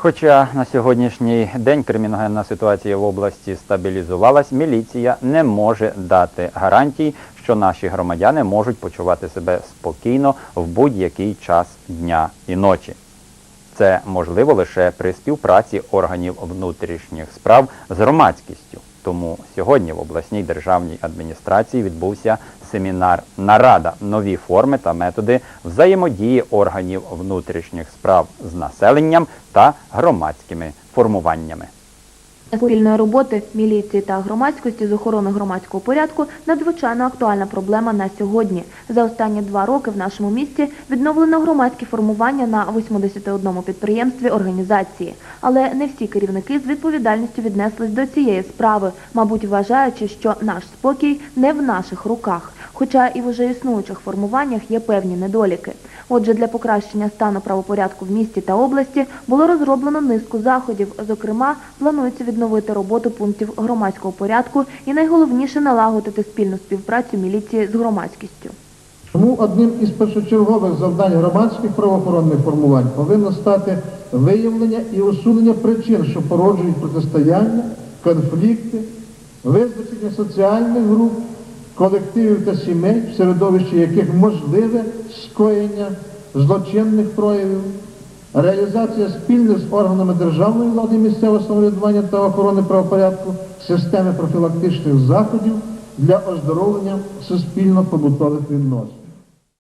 Хоча на сьогоднішній день криміногенна ситуація в області стабілізувалась, міліція не може дати гарантій, що наші громадяни можуть почувати себе спокійно в будь-який час дня і ночі. Це можливо лише при співпраці органів внутрішніх справ з громадськістю. Тому сьогодні в обласній державній адміністрації відбувся семінар нарада нові форми та методи взаємодії органів внутрішніх справ з населенням та громадськими формуваннями. Спільної роботи міліції та громадськості з охорони громадського порядку надзвичайно актуальна проблема на сьогодні. За останні два роки в нашому місті відновлено громадські формування на 81 підприємстві організації. Але не всі керівники з відповідальністю віднеслись до цієї справи, мабуть, вважаючи, що наш спокій не в наших руках. Хоча і в уже існуючих формуваннях є певні недоліки. Отже, для покращення стану правопорядку в місті та області було розроблено низку заходів. Зокрема, планується відновити роботу пунктів громадського порядку і найголовніше налагодити спільну співпрацю міліції з громадськістю. Тому одним із першочергових завдань громадських правоохоронних формувань повинно стати виявлення і усунення причин, що породжують протистояння, конфлікти, визначення соціальних груп, колективів та сімей, в середовищі яких можливе скоєння злочинних проявів, реалізація спільних з органами державної влади, місцевого самоврядування та охорони правопорядку системи профілактичних заходів для оздоровлення суспільно-побутових відносин.